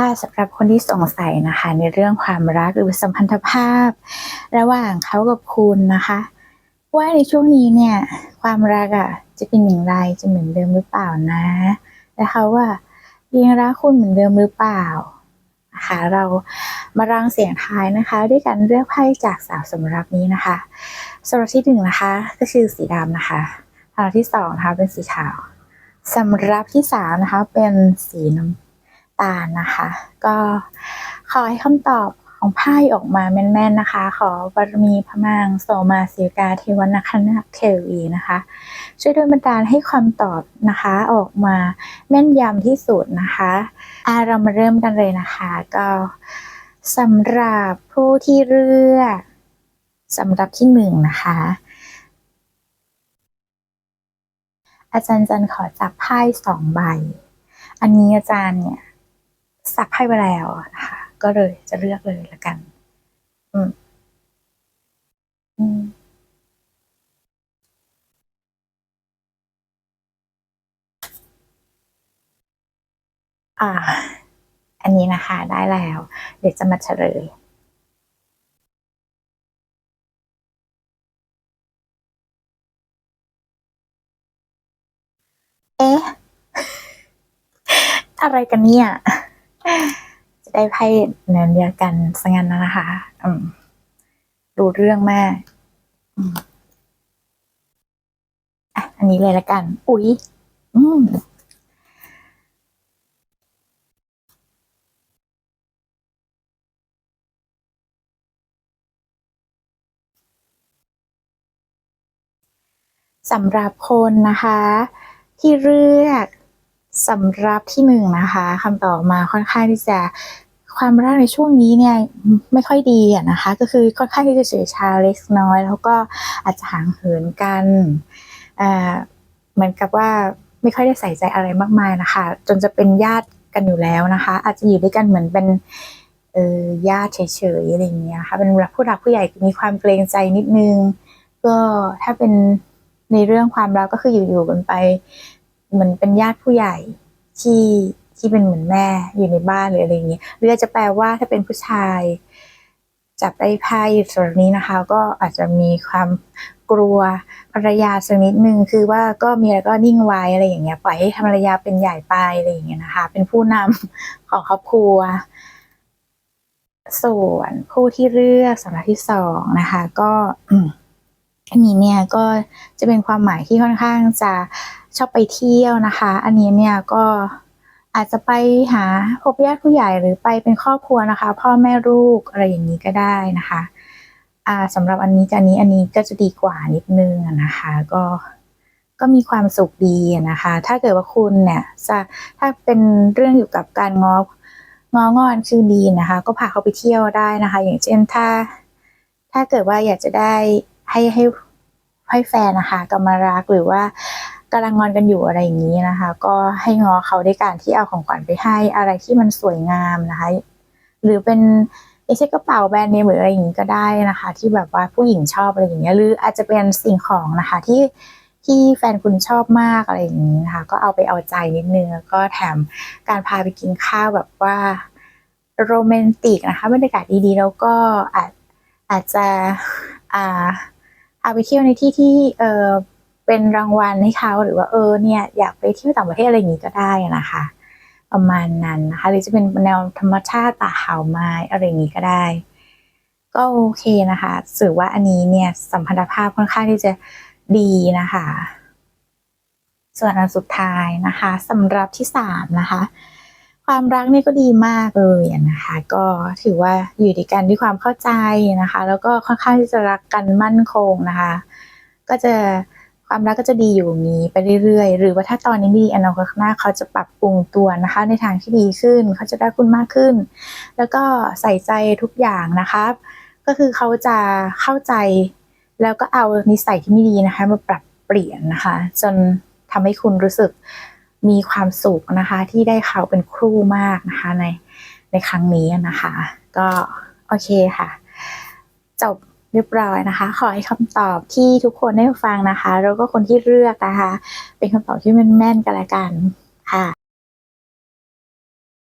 ค่ะสำหรับคนที่สงสัยนะคะ ในเรื่องความรักหรือสัมพันธภาพ ระหว่างเขากับคุณนะคะ ว่าในช่วงนี้เนี่ย ความรักอะ่ะจะเป็นอย่างไรจะเหมือนเดิมหรือเปล่านะและเขาว่ายังรักคุณเหมือนเดิมหรือเปล่านะคะเรามารังเสียงท้ายนะคะ ด้วยการเลือกไพ่จากสาวสำรับนี้นะคะสำหรับที่หนึ่งนะคะ ก็คือสีดำนะคะสำหรับที่สองนะคะเป็นสีขาวสำหรับที่สามนะคะ เป็นสีน้ำ ตาลนะคะ ก็ขอให้คำตอบของไพ่ออกมาแม่นๆนะคะ ขอบารมีพระนางโสมาสีกาเทวนาคนาเทวีนะคะ ช่วยด้วยบันดาลให้ความตอบนะคะออกมาแม่นยำที่สุดนะคะอ่าเรามาเริ่มกันเลยนะคะ ก็สำหรับผู้ที่เลือกสำหรับที่หนึ่งนะคะ อาจารย์จันขอจับไพ่สองใบ อันนี้อาจารย์เนี่ย สับไพ่ไปแล้วนะคะก็เลยจะเลือกเลยละกัน อืม อืมอ่า อันนี้นะคะได้แล้ว เดี๋ยวจะมาเฉลย เอ๊ะ อะไรกันเนี่ย จะได้ไพ่เนื้อเดียวกันสังั้นนะคะอืมรู้เรื่องมากอะอันนี้เลยละกัน อุ๊ย อืมสำหรับคนนะคะ ที่เลือก สำหรับที่หนึ่งนะคะคำตอบมาค่อนข้างที่จะความรักในช่วงนี้เนี่ยไม่ค่อยดีนะคะ ก็คือค่อนข้างที่จะเฉยชาเล็กน้อย แล้วก็อาจจะห่างเหินกันเหมือนกับว่าไม่ค่อยได้ใส่ใจอะไรมากมายนะคะ จนจะเป็นญาติกันอยู่แล้วนะคะ อาจจะอยู่ด้วยกันเหมือนเป็นญาติเฉยๆอะไรอย่างเงี้ยค่ะเป็นผู้หลักผู้ใหญ่มีความเกรงใจนิดนึง ก็ถ้าเป็นในเรื่องความรักก็คืออยู่ๆกันไป เหมือนเป็นญาติผู้ใหญ่ที่ที่เป็นเหมือนแม่อยู่ในบ้านหรืออะไรอย่างเงี้ยหรืออาจจะแปลว่าถ้าเป็นผู้ชายจับได้ไพ่ส่วนนี้นะคะ ก็อาจจะมีความกลัวภรรยาสักนิดนึงคือว่าก็มีอะไรก็นิ่งไว้อะไรอย่างเงี้ยปล่อยให้ภรรยาเป็นใหญ่ไปอะไรอย่างเงี้ยนะคะ เป็นผู้นำของครอบครัว ส่วนผู้ที่เลือกสำหรับที่สองนะคะ ก็อันนี้เนี่ยก็จะเป็นความหมายที่ค่อนข้างจะ ชอบไปเที่ยวนะคะ อันนี้เนี่ยก็อาจจะไปหาพบญาติผู้ใหญ่หรือไปเป็นครอบครัวนะคะ พ่อแม่ลูกอะไรอย่างนี้ก็ได้นะคะอ่าสำหรับอันนี้กับนนี้อันนี้ก็จะดีกว่านิดนึงนะคะ ก็ก็มีความสุขดีนะคะ ถ้าเกิดว่าคุณเนี่ยจะถ้าเป็นเรื่องอยู่กับการงององอนคือดีนะคะ ก็พาเขาไปเที่ยวได้นะคะ อย่างเช่นถ้า ถ้าเกิดว่าอยากจะได้ให้ให้ให้แฟนนะคะกำมารักหรือว่า กำลังงอนกันอยู่อะไรอย่างนี้นะคะ ก็ให้งอเขาด้วยการที่เอาของขวัญไปให้อะไรที่มันสวยงามนะคะ หรือเป็นไม่ใช่กระเป๋าแบรนด์เนมหรืออะไรอย่างนี้ก็ได้นะคะ ที่แบบว่าผู้หญิงชอบอะไรอย่างเงี้ยหรืออาจจะเป็นสิ่งของนะคะ ที่ที่แฟนคุณชอบมากอะไรอย่างนี้นะคะ ก็เอาไปเอาใจนิดนึงแล้วก็แถมการพาไปกินข้าวแบบว่าโรแมนติกนะคะบรรยากาศดีๆ แล้วก็อาจอาจจะอ่าพาไปเที่ยวในที่ที่เออ เป็นรางวัลให้เขาหรือว่าเออเนี่ยอยากไปเที่ยวต่างประเทศอะไรอย่างนี้ก็ได้นะคะ ประมาณนั้นนะคะหรือจะเป็นแนวธรรมชาติป่าเขาไม้อะไรอย่างนี้ก็ได้ ก็โอเคนะคะสื่อว่าอันนี้เนี่ยสัมพันธภาพค่อนข้างที่จะดีนะคะ ส่วนอันสุดท้ายนะคะสำหรับที่สามนะคะความรักนี่ก็ดีมากเลยนะคะ ก็ถือว่าอยู่ด้วยกันด้วยความเข้าใจนะคะ แล้วก็ค่อนข้างที่จะรักกันมั่นคงนะคะ ก็จะ ความรักก็จะดีอยู่นี้ไปเรื่อยๆ หรือว่าถ้าตอนนี้ไม่ดีอนาคตข้างหน้าเขาจะปรับปรุงตัวนะคะ ในทางที่ดีขึ้นเขาจะได้คุณมากขึ้น แล้วก็ใส่ใจทุกอย่างนะคะก็คือเขาจะเข้าใจ แล้วก็เอานิสัยที่ไม่ดีนะคะ มาปรับเปลี่ยนนะคะ จนทำให้คุณรู้สึกมีความสุขนะคะ ที่ได้เขาเป็นครูมากนะคะในในครั้งนี้นะคะ ก็โอเคค่ะ จบ เรียบร้อยนะคะ ขอให้คำตอบที่ทุกคนได้ฟังนะคะ แล้วก็คนที่เลือกนะคะ เป็นคำตอบที่แม่นๆกันละกันค่ะ